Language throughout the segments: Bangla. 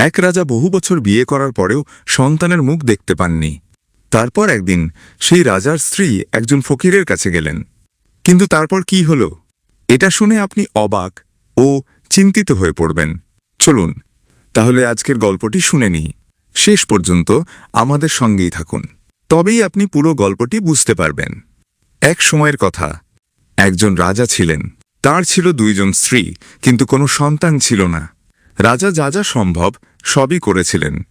এক রাজা বহু বছর বিয়ে করার পরেও সন্তানের মুখ দেখতে পাননি। তারপর একদিন সেই রাজার স্ত্রী একজন ফকিরের কাছে গেলেন। কিন্তু তারপর কি হল? এটা শুনে আপনি অবাক ও চিন্তিত হয়ে পড়বেন। চলুন, তাহলে আজকের গল্পটি শুনে নিই। শেষ পর্যন্ত আমাদের সঙ্গেই থাকুন। তবেই আপনি পুরো গল্পটি বুঝতে পারবেন। এক সময়ের কথা। একজন রাজা ছিলেন। তার ছিল দুইজন স্ত্রী, কিন্তু কোনো সন্তান ছিল না। রাজা যা যা সম্ভব সবই করেছিলেন।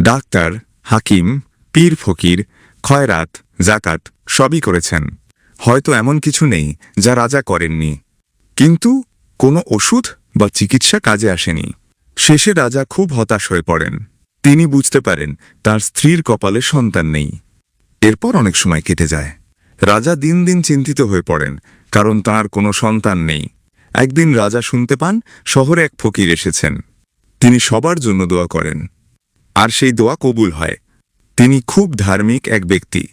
ডাক্তার, হাকিম, পীর ফকির, খয়রাত জাকাত সবই করেছেন। হয়তো এমন কিছু নেই যা রাজা করেননি। কিন্তু কোনো ওষুধ বা চিকিৎসা কাজে আসেনি। শেষে রাজা খুব হতাশ হয়ে পড়েন। তিনি বুঝতে পারেন তার স্ত্রীর কপালে সন্তান নেই। এরপর অনেক সময় কেটে যায়। রাজা দিন দিন চিন্তিত হয়ে পড়েন, কারণ তার কোনো সন্তান নেই। একদিন রাজা শুনতে পান শহরে এক ফকির এসেছেন। তিনি সবার জন্য দোয়া করেন। আর সেই দোয়া কবুল হয়। তিনি খুব ধার্মিক এক ব্যক্তি।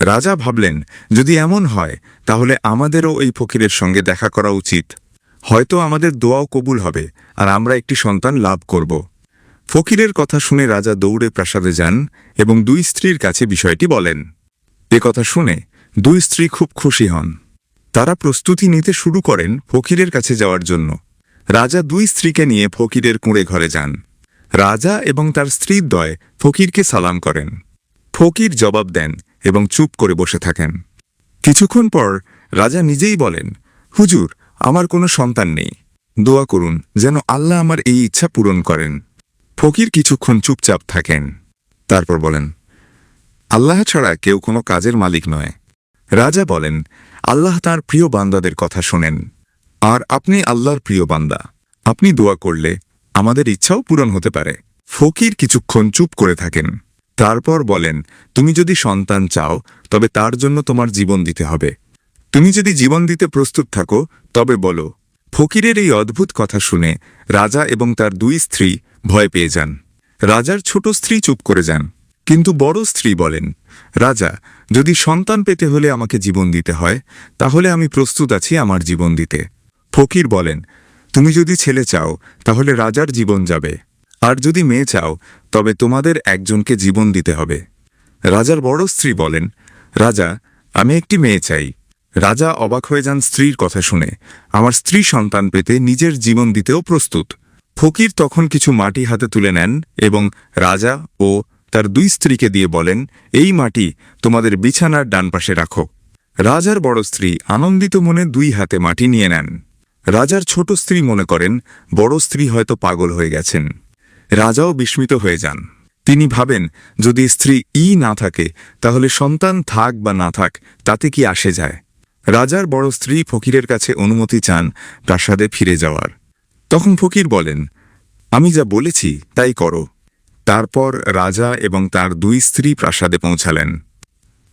রাজা ভাবলেন, যদি এমন হয়, তাহলে আমাদেরও এই ফকিরের সঙ্গে দেখা করা উচিত। হয়তো আমাদের দোয়াও কবুল হবে, আর আমরা একটি সন্তান লাভ করব। ফকিরের কথা শুনে রাজা দৌড়ে প্রাসাদে যান এবং দুই স্ত্রীর কাছে বিষয়টি বলেন। এ কথা শুনে দুই স্ত্রী খুব খুশি হন। তারা প্রস্তুতি নিতে শুরু করেন ফকিরের কাছে যাওয়ার জন্য। রাজা দুই স্ত্রীকে নিয়ে ফকিরের কুঁড়ে ঘরে যান। রাজা এবং তার স্ত্রীর দয় ফকিরকে সালাম করেন। ফকির জবাব দেন এবং চুপ করে বসে থাকেন। কিছুক্ষণ পর রাজা নিজেই বলেন, হুজুর, আমার কোনো সন্তান নেই। দোয়া করুন যেন আল্লাহ আমার এই ইচ্ছা পূরণ করেন। ফকির কিছুক্ষণ চুপচাপ থাকেন। তারপর বলেন, আল্লাহ ছাড়া কেউ কোনো কাজের মালিক নয়। রাজা বলেন, আল্লাহ তার প্রিয় বান্দাদের কথা শোনেন। আর আপনি আল্লাহর প্রিয় বান্দা। আপনি দোয়া করলে আমাদের ইচ্ছাও পূরণ হতে পারে। ফকির কিছুক্ষণ চুপ করে থাকেন। তারপর বলেন, তুমি যদি সন্তান চাও, তবে তার জন্য তোমার জীবন দিতে হবে। তুমি যদি জীবন দিতে প্রস্তুত থাকো, তবে বলো, ফকিরের এই অদ্ভুত কথা শুনে রাজা এবং তার দুই স্ত্রী ভয় পেয়ে যান। রাজার ছোট স্ত্রী চুপ করে যান। কিন্তু বড় স্ত্রী বলেন, রাজা, যদি সন্তান পেতে হলে আমাকে জীবন দিতে হয়, তাহলে আমি প্রস্তুত আছি আমার জীবন দিতে। ফকির বলেন, তুমি যদি ছেলে চাও, তাহলে রাজার জীবন যাবে। আর যদি মেয়ে চাও, তবে তোমাদের একজনকে জীবন দিতে হবে। রাজার বড় স্ত্রী বলেন, রাজা, আমি একটি মেয়ে চাই। রাজা অবাক হয়ে যান স্ত্রীর কথা শুনে। আমার স্ত্রী সন্তান পেতে নিজের জীবন দিতেও প্রস্তুত। ফকির তখন কিছু মাটি হাতে তুলে নেন এবং রাজা ও তার দুই স্ত্রীকে দিয়ে বলেন, এই মাটি তোমাদের বিছানার ডান পাশে রাখো। রাজার বড় স্ত্রী আনন্দিত মনে দুই হাতে মাটি নিয়ে নেন। রাজার ছোট স্ত্রী মনে করেন, বড় স্ত্রী হয়তো পাগল হয়ে গেছেন। রাজাও বিস্মিত হয়ে যান। তিনি ভাবেন, যদি স্ত্রী ই না থাকে, তাহলে সন্তান থাক বা না থাক, তাতে কি আসে যায়? রাজার বড় স্ত্রী ফকিরের কাছে অনুমতি চান প্রাসাদে ফিরে যাওয়ার। তখন ফকির বলেন, আমি যা বলেছি, তাই করো। তারপর রাজা এবং তার দুই স্ত্রী প্রাসাদে পৌঁছালেন।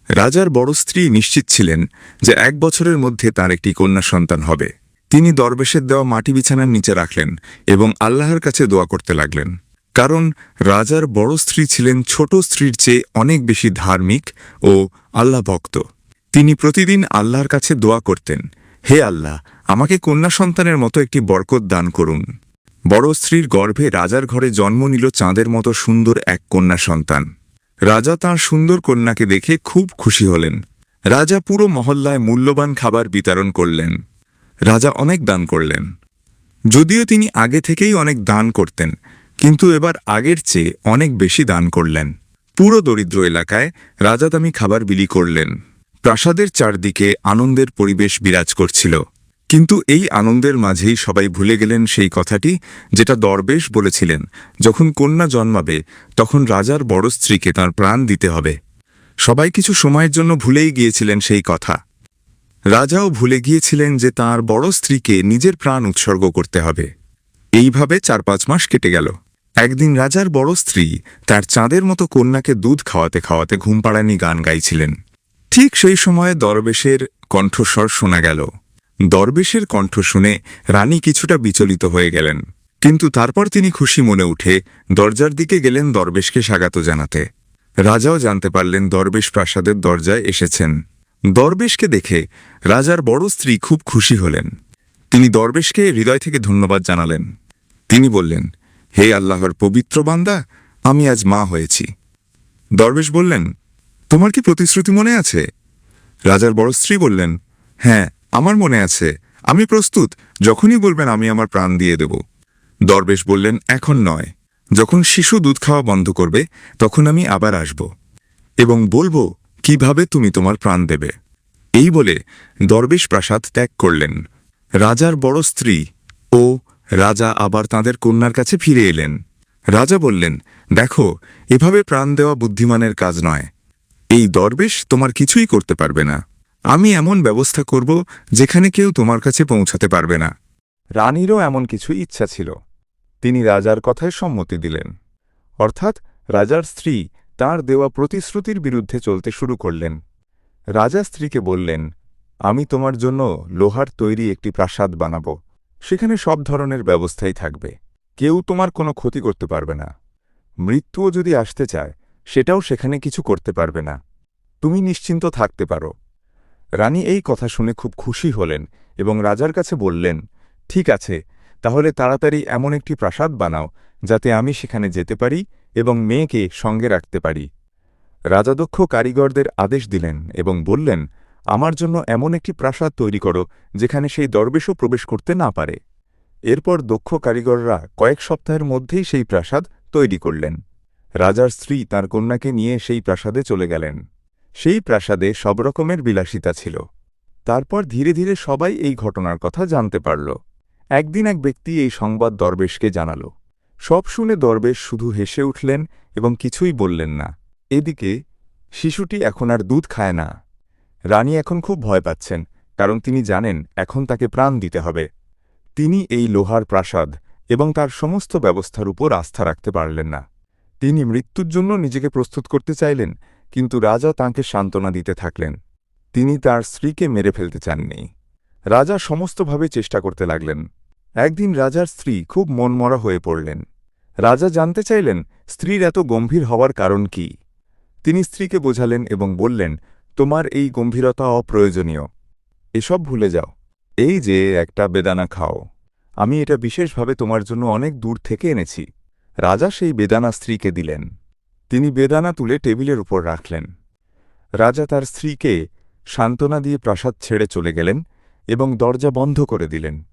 রাজার বড় স্ত্রী নিশ্চিত ছিলেন যে এক বছরের মধ্যে তার একটি কন্যা সন্তান হবে। তিনি দরবেশের দেওয়া মাটি বিছানার নিচে রাখলেন এবং আল্লাহর কাছে দোয়া করতে লাগলেন। কারণ রাজার বড় স্ত্রী ছিলেন ছোট স্ত্রীর চেয়ে অনেক বেশি ধার্মিক ও আল্লাহ ভক্ত। তিনি প্রতিদিন আল্লাহর কাছে দোয়া করতেন, হে আল্লাহ, আমাকে কন্যা সন্তানের মতো একটি বরকত দান করুন। বড় স্ত্রীর গর্ভে রাজার ঘরে জন্ম নিল চাঁদের মতো সুন্দর এক কন্যা সন্তান। রাজা তাঁর সুন্দর কন্যাকে দেখে খুব খুশি হলেন। রাজা পুরো মহল্লায় মূল্যবান খাবার বিতরণ করলেন। রাজা অনেক দান করলেন। যদিও তিনি আগে থেকেই অনেক দান করতেন, কিন্তু এবার আগের চেয়ে অনেক বেশি দান করলেন। পুরো দরিদ্র এলাকায় রাজা দামি খাবার বিলি করলেন। প্রাসাদের চারদিকে আনন্দের পরিবেশ বিরাজ করছিল। কিন্তু এই আনন্দের মাঝেই সবাই ভুলে গেলেন সেই কথাটি যেটা দরবেশ বলেছিলেন, যখন কন্যা জন্মাবে, তখন রাজার বড় স্ত্রীকে তার প্রাণ দিতে হবে। সবাই কিছু সময়ের জন্য ভুলেই গিয়েছিলেন সেই কথা। রাজাও ভুলে গিয়েছিলেন যে তার বড় স্ত্রীকে নিজের প্রাণ উৎসর্গ করতে হবে। এইভাবে চার পাঁচ মাস কেটে গেল। একদিন রাজার বড় স্ত্রী তার চাঁদের মতো কন্যাকে দুধ খাওয়াতে খাওয়াতে ঘুম পাড়ানি গান গাইছিলেন। ঠিক সেই সময়ে দরবেশের কণ্ঠস্বর শোনা গেল। দরবেশের কণ্ঠ শুনে রানী কিছুটা বিচলিত হয়ে গেলেন। কিন্তু তারপর তিনি খুশি মনে উঠে দরজার দিকে গেলেন দরবেশকে স্বাগত জানাতে। রাজাও জানতে পারলেন দরবেশ প্রাসাদের দরজায় এসেছেন। দরবেশকে দেখে রাজার বড় স্ত্রী খুব খুশি হলেন। তিনি দরবেশকে হৃদয় থেকে ধন্যবাদ জানালেন। তিনি বললেন, হে আল্লাহর পবিত্র বান্দা, আমি আজ মা হয়েছি। দরবেশ বললেন, তোমার কি প্রতিশ্রুতি মনে আছে? রাজার বড় স্ত্রী বললেন হ্যাঁ আমার মনে আছে। আমি প্রস্তুত। যখনই বলবেন, আমি আমার প্রাণ দিয়ে দেব। দরবেশ বললেন, এখন নয়। যখন শিশু দুধ খাওয়া বন্ধ করবে, তখন আমি আবার আসব এবং বলব কীভাবে তুমি তোমার প্রাণ দেবে? এই বলে দরবেশ প্রাসাদ ত্যাগ করলেন। রাজার বড় স্ত্রী ও রাজা আবার তাঁদের কন্যার কাছে ফিরে এলেন। রাজা বললেন, দেখো, এভাবে প্রাণ দেওয়া বুদ্ধিমানের কাজ নয়। এই দরবেশ তোমার কিছুই করতে পারবে না। আমি এমন ব্যবস্থা করব যেখানে কেউ তোমার কাছে পৌঁছাতে পারবে না। রানীরও এমন কিছু ইচ্ছা ছিল। তিনি রাজার কথায় সম্মতি দিলেন। অর্থাৎ রাজার স্ত্রী তার দেওয়া প্রতিশ্রুতির বিরুদ্ধে চলতে শুরু করলেন। রাজা স্ত্রীকে বললেন, আমি তোমার জন্য লোহার তৈরি একটি প্রাসাদ বানাব। সেখানে সব ধরনের ব্যবস্থাই থাকবে। কেউ তোমার কোনো ক্ষতি করতে পারবে না। মৃত্যুও যদি আসতে চায়, সেটাও সেখানে কিছু করতে পারবে না। তুমি নিশ্চিন্ত থাকতে পারো। রানী এই কথা শুনে খুব খুশি হলেন এবং রাজার কাছে বললেন, ঠিক আছে, তাহলে তাড়াতাড়ি এমন একটি প্রাসাদ বানাও, যাতে আমি সেখানে যেতে পারি এবং মেয়েকে সঙ্গে রাখতে পারি। রাজাদক্ষ কারিগরদের আদেশ দিলেন এবং বললেন, আমার জন্য এমন একটি প্রাসাদ তৈরি করো, যেখানে সেই দরবেশও প্রবেশ করতে না পারে। এরপর দক্ষ কারিগররা কয়েক সপ্তাহের মধ্যেই সেই প্রাসাদ তৈরি করলেন। রাজার স্ত্রী তার কন্যাকে নিয়ে সেই প্রাসাদে চলে গেলেন। সেই প্রাসাদে সব রকমের বিলাসিতা ছিল। তারপর ধীরে ধীরে সবাই এই ঘটনার কথা জানতে পারল। একদিন এক ব্যক্তি এই সংবাদ দরবেশকে জানাল। সব শুনে দরবেশ শুধু হেসে উঠলেন এবং কিছুই বললেন না। এদিকে, শিশুটি এখন আর দুধ খায় না। রানী এখন খুব ভয় পাচ্ছেন, কারণ তিনি জানেন এখন তাকে প্রাণ দিতে হবে। তিনি এই লোহার প্রাসাদ এবং তার সমস্ত ব্যবস্থার উপর আস্থা রাখতে পারলেন না। তিনি মৃত্যুর জন্য নিজেকে প্রস্তুত করতে চাইলেন, কিন্তু রাজা তাঁকে সান্ত্বনা দিতে থাকলেন। তিনি তার স্ত্রীকে মেরে ফেলতে চাননি। রাজা সমস্তভাবে চেষ্টা করতে লাগলেন। একদিন রাজার স্ত্রী খুব মনমরা হয়ে পড়লেন। রাজা জানতে চাইলেন, স্ত্রীর এত গম্ভীর হওয়ার কারণ কি? তিনি স্ত্রীকে বোঝালেন এবং বললেন, তোমার এই গম্ভীরতা অপ্রয়োজনীয়। এসব ভুলে যাও। এই যে, একটা বেদানা খাও। আমি এটা বিশেষভাবে তোমার জন্য অনেক দূর থেকে এনেছি। রাজা সেই বেদানা স্ত্রীকে দিলেন। তিনি বেদানা তুলে টেবিলের উপর রাখলেন। রাজা তার স্ত্রীকে সান্ত্বনা দিয়ে প্রাসাদ ছেড়ে চলে গেলেন এবং দরজা বন্ধ করে দিলেন।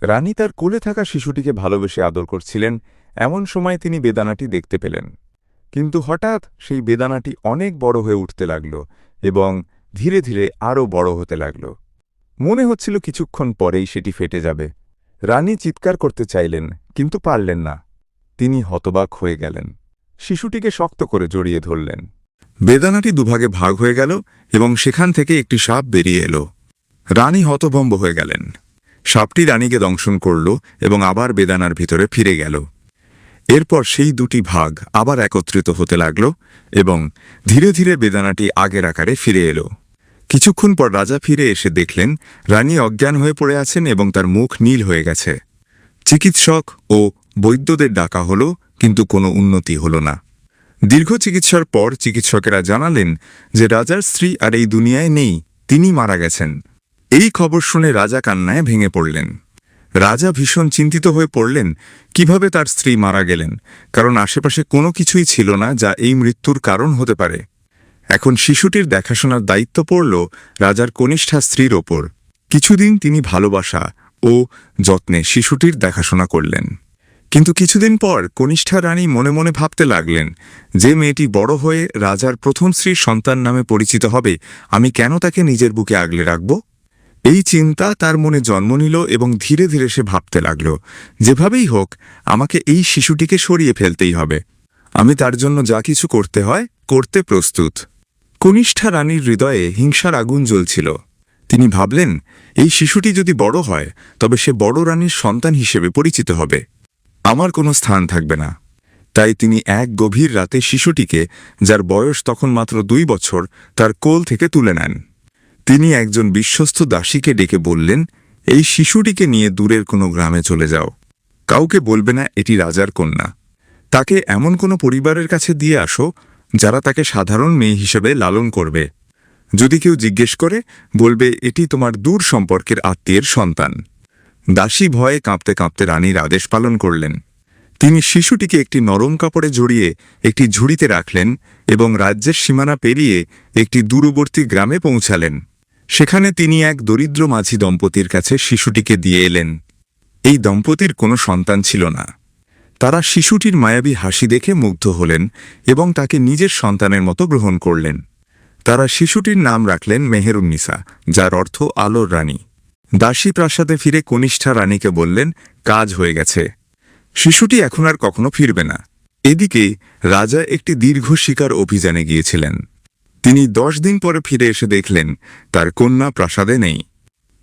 রানী তার কোলে থাকা শিশুটিকে ভালোবেসে আদর করছিলেন এমন সময় তিনি বেদানাটি দেখতে পেলেন। কিন্তু হঠাৎ সেই বেদানাটি অনেক বড় হয়ে উঠতে লাগল এবং ধীরে ধীরে আরও বড় হতে লাগল। মনে হচ্ছিল কিছুক্ষণ পরেই সেটি ফেটে যাবে। রানী চিৎকার করতে চাইলেন, কিন্তু পারলেন না। তিনি হতবাক হয়ে গেলেন। শিশুটিকে শক্ত করে জড়িয়ে ধরলেন। বেদানাটি দুভাগে ভাগ হয়ে গেল এবং সেখান থেকে একটি সাপ বেরিয়ে এলো। রানী হতভম্ব হয়ে গেলেন। সাপটি রানীকে দংশন করল এবং আবার বেদানার ভিতরে ফিরে গেল। এরপর সেই দুটি ভাগ আবার একত্রিত হতে লাগল এবং ধীরে ধীরে বেদানাটি আগের আকারে ফিরে এলো। কিছুক্ষণ পর রাজা ফিরে এসে দেখলেন, রানী অজ্ঞান হয়ে পড়ে আছেন এবং তার মুখ নীল হয়ে গেছে। চিকিৎসক ও বৈদ্যদের ডাকা হল, কিন্তু কোনো উন্নতি হল না। দীর্ঘ চিকিৎসার পর চিকিৎসকেরা জানালেন যে রাজার স্ত্রী আর এই দুনিয়ায় নেই তিনি মারা গেছেন। এই খবর শুনে রাজা কান্নায় ভেঙে পড়লেন। রাজা ভীষণ চিন্তিত হয়ে পড়লেন, কীভাবে তার স্ত্রী মারা গেলেন? কারণ আশেপাশে কোনো কিছুই ছিল না যা এই মৃত্যুর কারণ হতে পারে। এখন শিশুটির দেখাশোনার দায়িত্ব পড়ল রাজার কনিষ্ঠা স্ত্রীর ওপর। কিছুদিন তিনি ভালোবাসা ও যত্নে শিশুটির দেখাশোনা করলেন। কিন্তু কিছুদিন পর কনিষ্ঠা রানী মনে মনে ভাবতে লাগলেন, যে মেয়েটি বড় হয়ে রাজার প্রথম স্ত্রীর সন্তান নামে পরিচিত হবে, আমি কেন তাকে নিজের বুকে আগলে রাখব? এই চিন্তা তার মনে জন্ম নিল এবং ধীরে ধীরে সে ভাবতে লাগল, যেভাবেই হোক, আমাকে এই শিশুটিকে সরিয়ে ফেলতেই হবে। আমি তার জন্য যা কিছু করতে হয়, করতে প্রস্তুত। কনিষ্ঠা রানীর হৃদয়ে হিংসার আগুন জ্বলছিল। তিনি ভাবলেন, এই শিশুটি যদি বড় হয়, তবে সে বড় রানীর সন্তান হিসেবে পরিচিত হবে। আমার কোনো স্থান থাকবে না। তাই তিনি এক গভীর রাতে শিশুটিকে, যার বয়স তখন মাত্র দুই বছর, তার কোল থেকে তুলে নেন। তিনি একজন বিশ্বস্ত দাসীকে ডেকে বললেন, এই শিশুটিকে নিয়ে দূরের কোনো গ্রামে চলে যাও। কাউকে বলবে না এটি রাজার কন্যা। তাকে এমন কোনো পরিবারের কাছে দিয়ে আসো, যারা তাকে সাধারণ মেয়ে হিসেবে লালন করবে। যদি কেউ জিজ্ঞেস করে, বলবে, এটি তোমার দূর সম্পর্কের আত্মীয়ের সন্তান। দাসী ভয়ে কাঁপতে কাঁপতে রানীর আদেশ পালন করলেন। তিনি শিশুটিকে একটি নরম কাপড়ে জড়িয়ে একটি ঝুড়িতে রাখলেন এবং রাজ্যের সীমানা পেরিয়ে একটি দূরবর্তী গ্রামে পৌঁছালেন। সেখানে তিনি এক দরিদ্র মাঝি দম্পতির কাছে শিশুটিকে দিয়ে এলেন। এই দম্পতির কোনো সন্তান ছিল না। তারা শিশুটির মায়াবী হাসি দেখে মুগ্ধ হলেন এবং তাকে নিজের সন্তানের মতো গ্রহণ করলেন। তারা শিশুটির নাম রাখলেন মেহেরুন্নিসা, যার অর্থ আলোর রানী। দাসী প্রাসাদে ফিরে কনিষ্ঠা রানীকে বললেন, কাজ হয়ে গেছে। শিশুটি এখন আর কখনো ফিরবে না। এদিকে রাজা একটি দীর্ঘ শিকার অভিযানে গিয়েছিলেন। তিনি দশ দিন পরে ফিরে এসে দেখলেন, তার কন্যা প্রাসাদে নেই।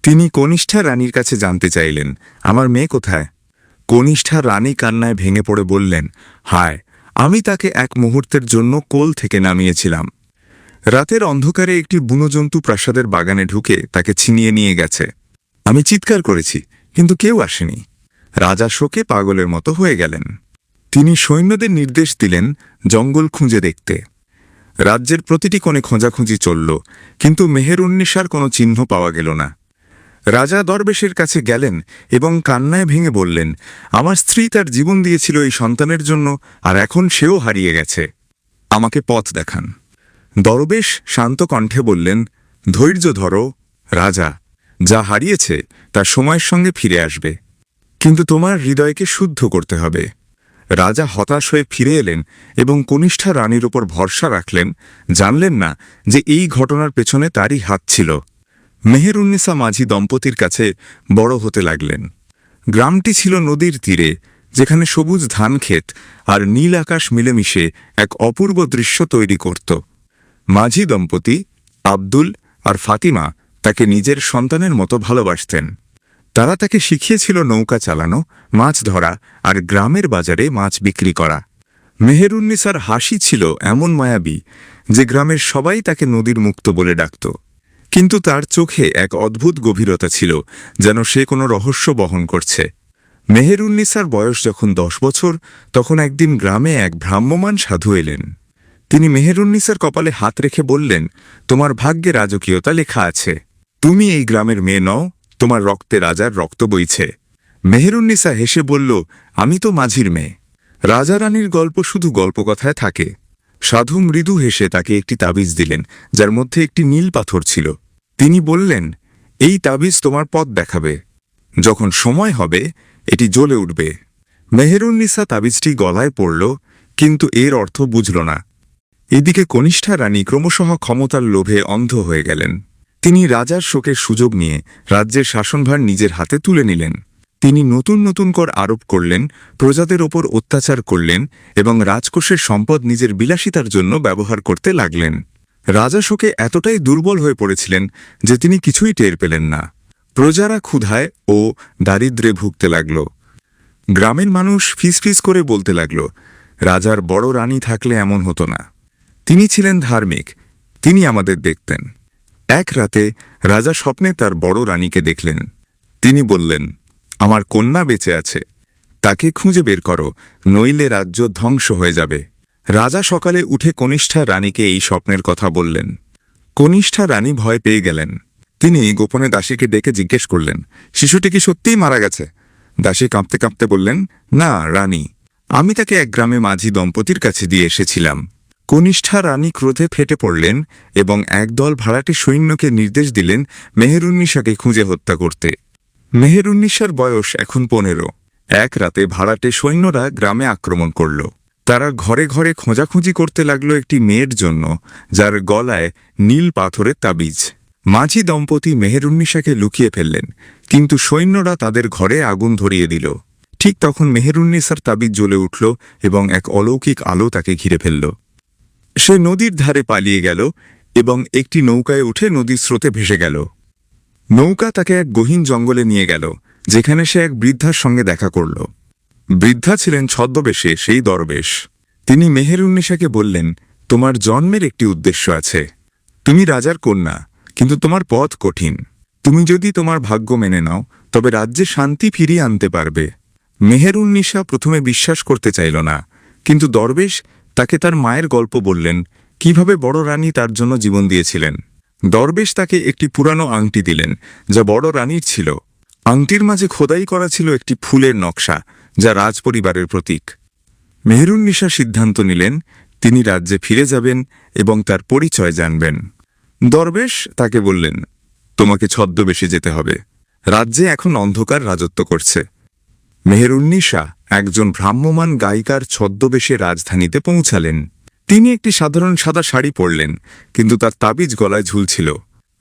তিনি কনিষ্ঠা রানীর কাছে জানতে চাইলেন, আমার মেয়ে কোথায়? কনিষ্ঠা রানী কান্নায় ভেঙে পড়ে বললেন, হায়, আমি তাকে এক মুহূর্তের জন্য কোল থেকে নামিয়েছিলাম। রাতের অন্ধকারে একটি বুনোজন্তু প্রাসাদের বাগানে ঢুকে তাকে ছিনিয়ে নিয়ে গেছে। আমি চিৎকার করেছি, কিন্তু কেউ আসেনি। রাজা শোকে পাগলের মতো হয়ে গেলেন। তিনি সৈন্যদের নির্দেশ দিলেন, জঙ্গল খুঁজে দেখতে। রাজ্যের প্রতিটি কোণে খোঁজাখুঁজি চলল, কিন্তু মেহেরুন্নিসার কোনো চিহ্ন পাওয়া গেল না। রাজা দরবেশের কাছে গেলেন এবং কান্নায় ভেঙে বললেন, আমার স্ত্রী তার জীবন দিয়েছিল এই সন্তানের জন্য, আর এখন সেও হারিয়ে গেছে। আমাকে পথ দেখান। দরবেশ শান্ত কণ্ঠে বললেন, ধৈর্য ধরো, রাজা। যা হারিয়েছে, তা সময়ের সঙ্গে ফিরে আসবে। কিন্তু তোমার হৃদয়কে শুদ্ধ করতে হবে। রাজা হতাশ হয়ে ফিরে এলেন এবং কনিষ্ঠা রানীর উপর ভরসা রাখলেন। জানলেন না যে এই ঘটনার পেছনে তারই হাত ছিল। মেহেরুন্নিসা মাঝি দম্পতির কাছে বড় হতে লাগলেন। গ্রামটি ছিল নদীর তীরে, যেখানে সবুজ ধানক্ষেত আর নীল আকাশ মিলেমিশে এক অপূর্ব দৃশ্য তৈরি করত। মাঝি দম্পতি, আব্দুল আর ফাতিমা তাকে নিজের সন্তানের মতো ভালোবাসতেন। তারা তাকে শিখিয়েছিল নৌকা চালানো, মাছ ধরা আর গ্রামের বাজারে মাছ বিক্রি করা। মেহেরুন্নিসার হাসি ছিল এমন মায়াবী যে গ্রামের সবাই তাকে নদীর মুক্ত বলে ডাকত। কিন্তু তার চোখে এক অদ্ভুত গভীরতা ছিল যেন সে কোনো রহস্য বহন করছে। মেহেরুন্নিসার বয়স যখন দশ বছর, তখন একদিন গ্রামে এক ভ্রাম্যমান সাধু এলেন। তিনি মেহেরুন্নিসার কপালে হাত রেখে বললেন, তোমার ভাগ্যে রাজকীয়তা লেখা আছে। তুমি এই গ্রামের মেয়ে নও তোমার রক্তে রাজার রক্ত বইছে। মেহেরুন্নিসা হেসে বলল, আমি তো মাঝির মেয়ে। রাজা রানীর গল্প শুধু গল্পকথায় থাকে। সাধু মৃদু হেসে তাকে একটি তাবিজ দিলেন, যার মধ্যে একটি নীল পাথর ছিল। তিনি বললেন, এই তাবিজ তোমার পথ দেখাবে। যখন সময় হবে, এটি জ্বলে উঠবে। মেহেরুন্নিসা তাবিজটি গলায় পড়ল, কিন্তু এর অর্থ বুঝল না। এদিকে কনিষ্ঠা রানী ক্রমশঃ ক্ষমতার লোভে অন্ধ হয়ে গেলেন। তিনি রাজার শোকের সুযোগ নিয়ে রাজ্যের শাসনভার নিজের হাতে তুলে নিলেন। তিনি নতুন নতুন কর আরোপ করলেন, প্রজাদের ওপর অত্যাচার করলেন এবং রাজকোষের সম্পদ নিজের বিলাসিতার জন্য ব্যবহার করতে লাগলেন। রাজা শোকে এতটাই দুর্বল হয়ে পড়েছিলেন যে তিনি কিছুই টের পেলেন না। প্রজারা ক্ষুধায় ও দারিদ্রে ভুগতে লাগল। গ্রামের মানুষ ফিসফিস করে বলতে লাগল, রাজার বড় রানী থাকলে এমন হতো না। তিনি ছিলেন ধার্মিক, তিনি আমাদের দেখতেন। এক রাতে রাজা স্বপ্নে তার বড় রানীকে দেখলেন। তিনি বললেন, আমার কন্যা বেঁচে আছে। তাকে খুঁজে বের করো, নইলে রাজ্য ধ্বংস হয়ে যাবে। রাজা সকালে উঠে কনিষ্ঠা রানীকে এই স্বপ্নের কথা বললেন। কনিষ্ঠা রানী ভয় পেয়ে গেলেন। তিনি গোপনে দাসীকে ডেকে জিজ্ঞেস করলেন, শিশুটি কি সত্যিই মারা গেছে? দাসী কাঁপতে কাঁপতে বললেন, না, রানী। আমি তাকে এক গ্রামে মাঝি দম্পতির কাছে দিয়ে এসেছিলাম। কনিষ্ঠা রানী ক্রোধে ফেটে পড়লেন এবং একদল ভাড়াটে সৈন্যকে নির্দেশ দিলেন মেহেরুন্নিসাকে খুঁজে হত্যা করতে। মেহেরুন্নিসার বয়স এখন পনেরো। এক রাতে ভাড়াটে সৈন্যরা গ্রামে আক্রমণ করল। তারা ঘরে ঘরে খোঁজাখুঁজি করতে লাগল একটি মেয়ের জন্য, যার গলায় নীল পাথরের তাবিজ। মাঝি দম্পতি মেহেরুন্নিসাকে লুকিয়ে ফেললেন, কিন্তু সৈন্যরা তাদের ঘরে আগুন ধরিয়ে দিল। ঠিক তখন মেহেরুন্নিসার তাবিজ জ্বলে উঠল এবং এক অলৌকিক আলো তাকে ঘিরে ফেলল। সে নদীর ধারে পালিয়ে গেল এবং একটি নৌকায় উঠে নদীর স্রোতে ভেসে গেল। নৌকা তাকে এক গহীন জঙ্গলে নিয়ে গেল, যেখানে সে এক বৃদ্ধার সঙ্গে দেখা করল। বৃদ্ধা ছিলেন ছদ্মবেশে সেই দরবেশ। তিনি মেহেরুন্নিসাকে বললেন, তোমার জন্মের একটি উদ্দেশ্য আছে। তুমি রাজার কন্যা, কিন্তু তোমার পথ কঠিন। তুমি যদি তোমার ভাগ্য মেনে নাও, তবে রাজ্যে শান্তি ফিরিয়ে আনতে পারবে। মেহেরুন্নিসা প্রথমে বিশ্বাস করতে চাইল না, কিন্তু দরবেশ তাকে তার মায়ের গল্প বললেন, কীভাবে বড় রানী তার জন্য জীবন দিয়েছিলেন? দরবেশ তাকে একটি পুরানো আংটি দিলেন, যা বড় রানীর ছিল। আংটির মাঝে খোদাই করা ছিল একটি ফুলের নকশা, যা রাজপরিবারের প্রতীক। মেহেরুন্নিসা সিদ্ধান্ত নিলেন, তিনি রাজ্যে ফিরে যাবেন এবং তার পরিচয় জানবেন। দরবেশ তাকে বললেন, তোমাকে ছদ্মবেশে যেতে হবে। রাজ্যে এখন অন্ধকার রাজত্ব করছে। মেহেরুন্নিসা একজন ভ্রাম্যমান গায়িকার ছদ্মবেশে রাজধানীতে পৌঁছালেন। তিনি একটি সাধারণ সাদা শাড়ি পরলেন, কিন্তু তার তাবিজ গলায় ঝুলছিল।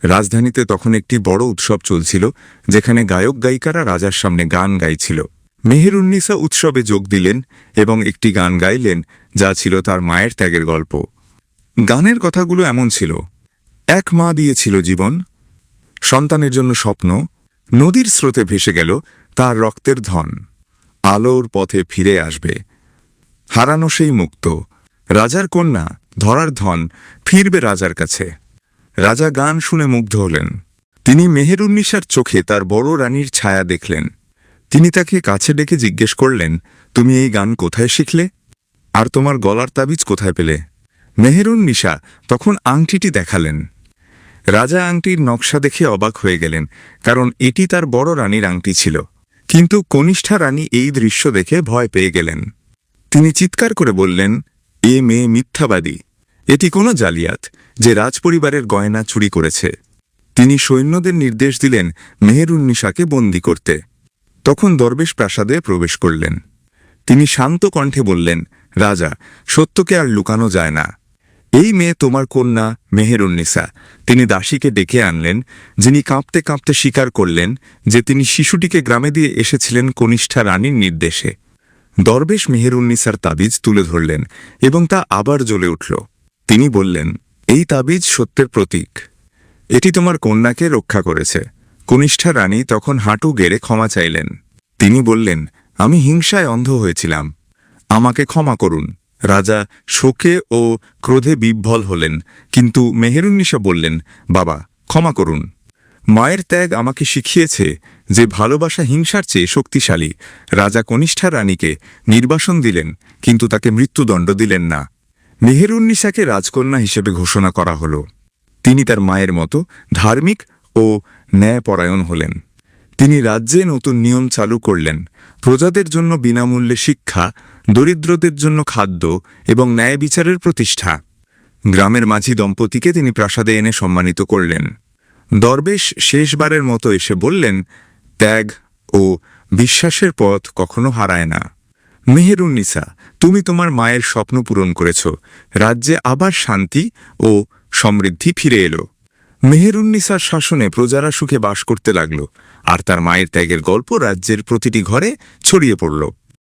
রাজধানীতে তখন একটি বড় উৎসব চলছিল, যেখানে গায়ক গায়িকারা রাজার সামনে গান গাইছিল। মেহেরুন্নিসা উৎসবে যোগ দিলেন এবং একটি গান গাইলেন, যা ছিল তার মায়ের ত্যাগের গল্প। গানের কথাগুলো এমন ছিল। এক মা দিয়েছিল জীবন, সন্তানের জন্য স্বপ্ন, নদীর স্রোতে ভেসে গেল তার রক্তের ধন। আলোর পথে ফিরে আসবে। হারানো সেই মুক্ত। রাজার কন্যা, ধরার ধন, ফিরবে রাজার কাছে। রাজা গান শুনে মুগ্ধ হলেন। তিনি মেহেরুন্নিসার চোখে তার বড় রানীর ছায়া দেখলেন। তিনি তাকে কাছে ডেকে জিজ্ঞেস করলেন, তুমি এই গান কোথায় শিখলে? আর তোমার গলার তাবিজ কোথায় পেলে? মেহেরুন্নিসা তখন আংটিটি দেখালেন। রাজা আংটির নকশা দেখে অবাক হয়ে গেলেন, কারণ এটি তার বড় রানীর আংটি ছিল। কিন্তু কনিষ্ঠা রানী এই দৃশ্য দেখে ভয় পেয়ে গেলেন। তিনি চিৎকার করে বললেন, এ মেয়ে মিথ্যাবাদী। এটি কোনো জালিয়াত যে রাজপরিবারের গয়না চুরি করেছে। তিনি সৈন্যদের নির্দেশ দিলেন মেহেরুন্নিসাকে বন্দি করতে। তখন দরবেশ প্রাসাদে প্রবেশ করলেন। তিনি শান্ত কণ্ঠে বললেন, রাজা, সত্যকে আর লুকানো যায় না। এই মেয়ে তোমার কন্যা মেহেরুন্নিসা তিনি দাসীকে ডেকে আনলেন, যিনি কাঁপতে কাঁপতে স্বীকার করলেন যে তিনি শিশুটিকে গ্রামে দিয়ে এসেছিলেন কনিষ্ঠা রানীর নির্দেশে। দরবেশ মেহেরুন্নিসার তাবিজ তুলে ধরলেন এবং তা আবার জ্বলে উঠল। তিনি বললেন, এই তাবিজ সত্যের প্রতীক। এটি তোমার কন্যাকে রক্ষা করেছে। কনিষ্ঠা রানী তখন হাঁটু গেড়ে ক্ষমা চাইলেন। তিনি বললেন, আমি হিংসায় অন্ধ হয়েছিলাম। আমাকে ক্ষমা করুন। রাজা শোকে ও ক্রোধে বিভ্বল হলেন। কিন্তু মেহেরুন্নিসা বললেন, বাবা, ক্ষমা করুন। মায়ের ত্যাগ আমাকে শিখিয়েছে যে ভালোবাসা হিংসার চেয়ে শক্তিশালী। রাজা কনিষ্ঠা রানীকে নির্বাসন দিলেন, কিন্তু তাকে মৃত্যুদণ্ড দিলেন না। মেহেরুন্নিসাকে রাজকন্যা হিসেবে ঘোষণা করা হল। তিনি তার মায়ের মতো ধার্মিক ও ন্যায়পরায়ণ হলেন। তিনি রাজ্যে নতুন নিয়ম চালু করলেন। প্রজাদের জন্য বিনামূল্যে শিক্ষা, দরিদ্রদের জন্য খাদ্য এবং ন্যায় বিচারের প্রতিষ্ঠা। গ্রামের মাঝি দম্পতিকে তিনি প্রাসাদে এনে সম্মানিত করলেন। দরবেশ শেষবারের মতো এসে বললেন, ত্যাগ ও বিশ্বাসের পথ কখনো হারায় না। মেহেরুন্নিসা, তুমি তোমার মায়ের স্বপ্ন পূরণ করেছ। রাজ্যে আবার শান্তি ও সমৃদ্ধি ফিরে এলো। মেহেরুন্নিসার শাসনে প্রজারা সুখে বাস করতে লাগল, আর তার মায়ের ত্যাগের গল্প রাজ্যের প্রতিটি ঘরে ছড়িয়ে পড়ল।